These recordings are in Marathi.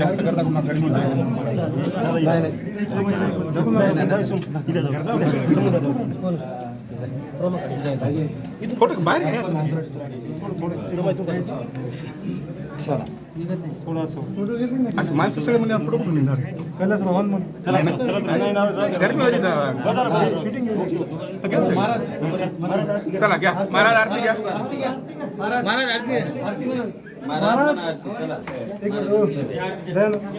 जास्त करता कुणा कमी फोटो बाहेर. असं माणसं सगळे म्हणजे फोटो कुठून आहे. चला घ्या महाराज आरती घ्या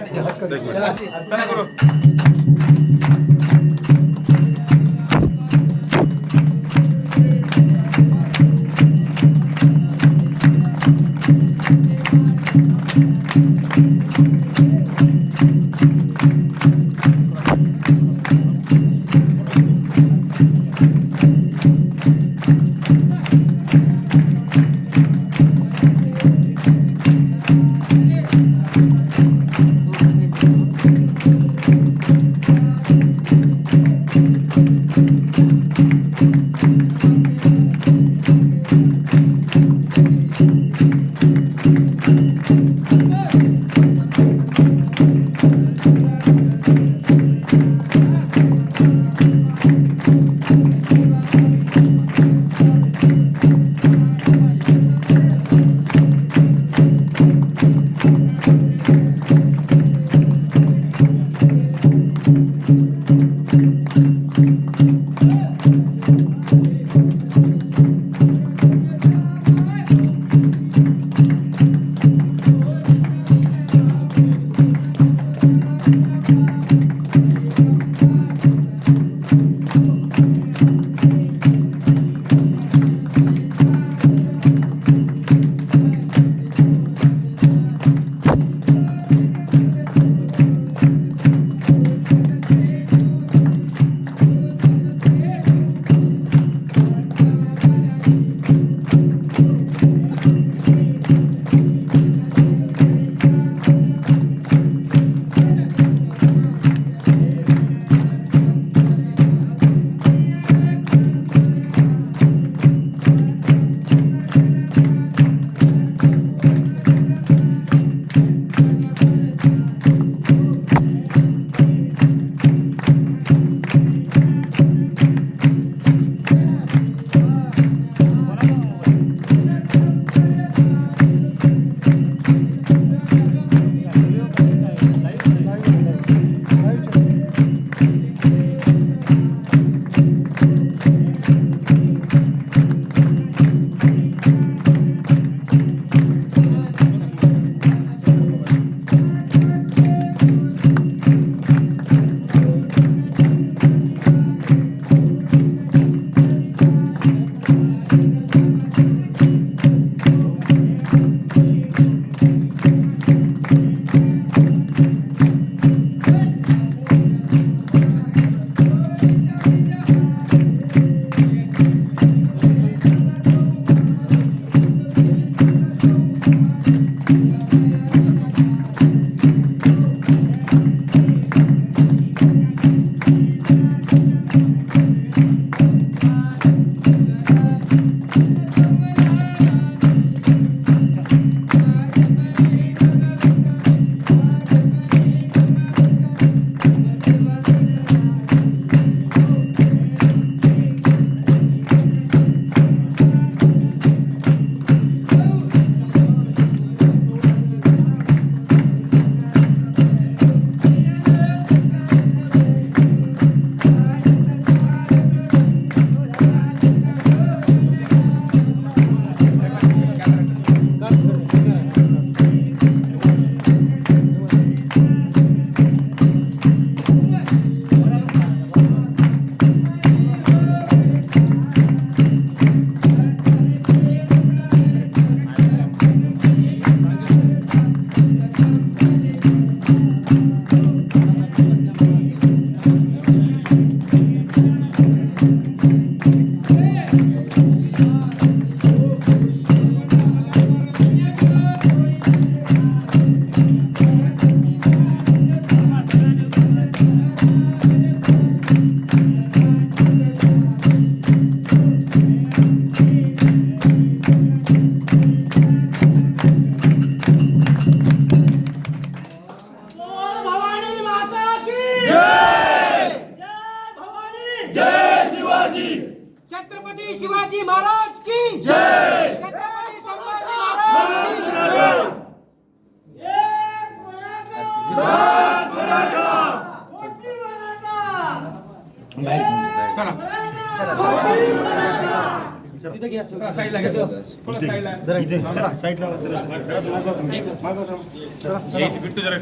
चला करू चला. जी महाराज की जय छत्रपति संभाजी महाराज की बिट्टू जरा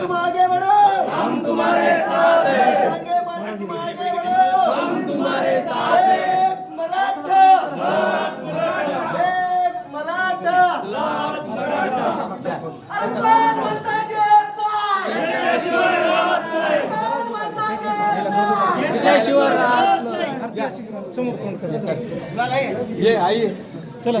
तुम आगे बढ़ो हम तुम्हारे साथ हैं तुम्हारे साथ हैं। मराठा। की जय विश्वेश्वर रात नाही। विश्वेश्वर रात नाही। समोर कोण करा ये आई चला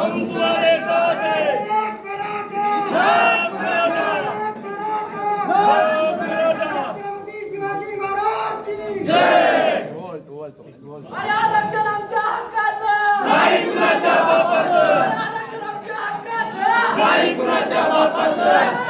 हम तुम्हारे साथ हैं लाख मराठा लाख मराठा अरे आरक्षण आमच्या हक्काचं. नाही कुणाच्या बापाचं आरक्षण आमच्या हक्काचं नाही कुणाच्या बापाचं?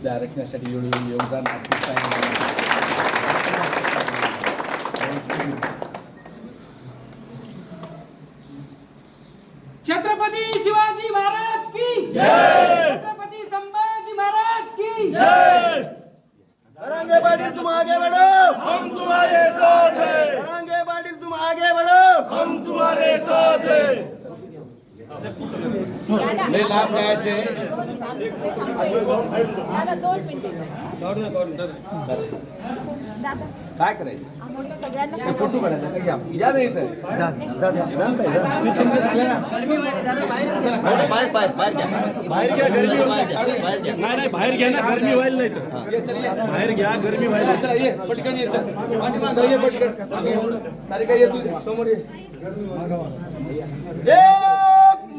आपल्या आरक्षणासाठी एवढं योगदान छत्रपती शिवाजी महाराज की छत्रपती संभाजी महाराज की रंगे पाटिल तुम आगे बढ़ो। हम तुम्हारे साथ हैं। रंगे पाटिल तुम आगे बढ़ो। हम तुम्हारे साथ हैं। लय लाभ द्यायचे दादा दोन मिनिटं. दादा काय करायचं? आम्हाला सगळ्यांना फोटो काढायचा का? घ्या या ना इथं. मी तुमचं झालं ना बाहेर बाहेर बाहेर घ्या. बाहेर घ्या गरमी बाहेर घ्या. बाहेर घ्या. नाही नाही बाहेर घ्या ना गरमी व्हायला नाही तर. ये चल ये. बाहेर घ्या गरमी व्हायला चला ये पटकन ये चल. पाठीमागं ये पटकन. सारे काय ये. तू समोर ये!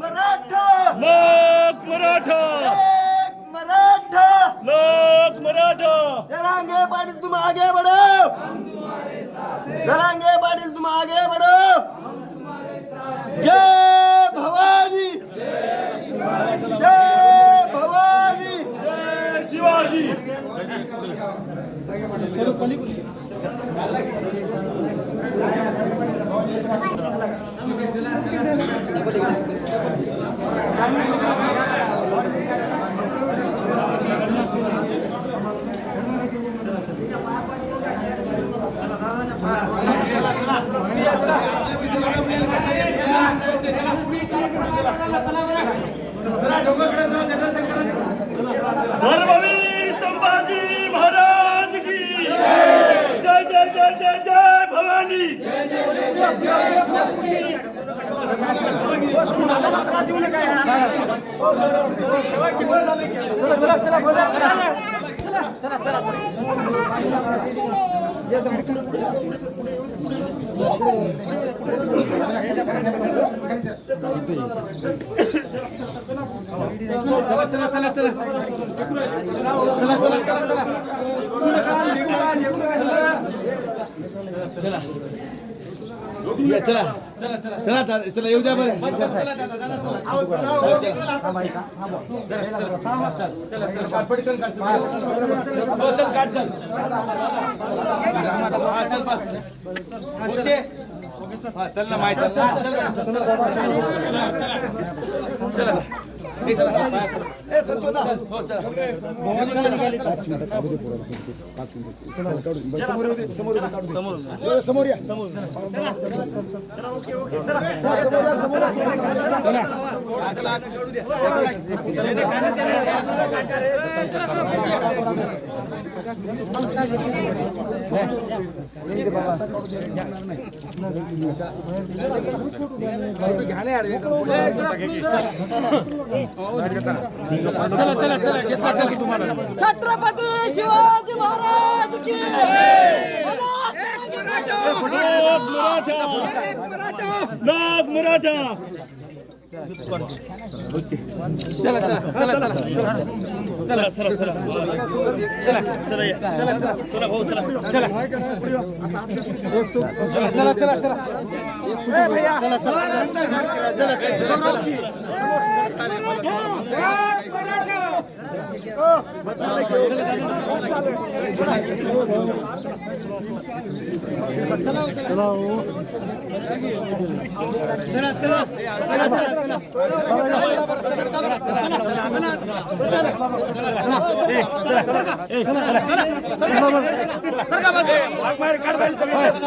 मराठा! लोक मराठा! मराठा! लोक मराठा! रंगे पाटिल तुम आगे बढ़ो! रंगे पाटिल तुम आगे बढ़ो जय भवानी जय भवानी जय शिवाजी धर्मवीर संभाजी महाराज की जय जय जय जय जय भवानी चला या चला. चला चला चला दादा, चला. येऊ द्या बरं चला चला. दादा, दादा, चला. चला चला काढ, पटकन काढ, चल. हो, चल काढ चल. हा, चल बस. बोलते. हा चल ना माय चल चल, चल, चल. चला समोर चला चला चला घेतला चला तुम्हाला छत्रपती शिवाजी महाराज की मराठा चला चला चला चला चला चला चला चला चला चला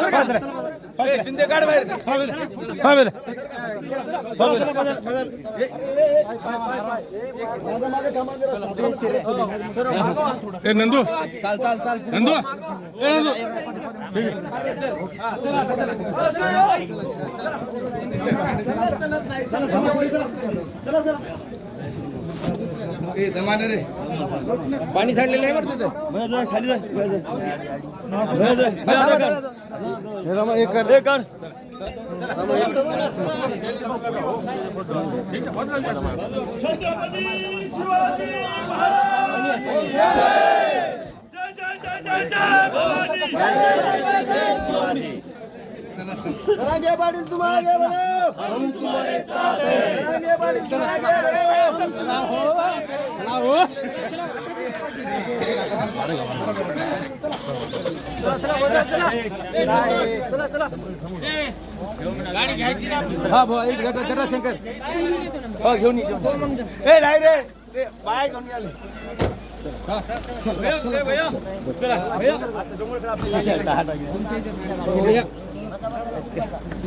बरं शिंदे काढ बाहेर. छत्रपती शिवाजी महाराज जय चाल चाल जय जय भवानी रंगे चला तुम आगे बढ़ो हम तुम्हारे साथ हैं रंगे पाटील तुम आगे बढ़ो हा भाऊ एक घटा चला शंकर हा हो, घेऊन घेऊन ए नाही रे. बाय घेऊन आले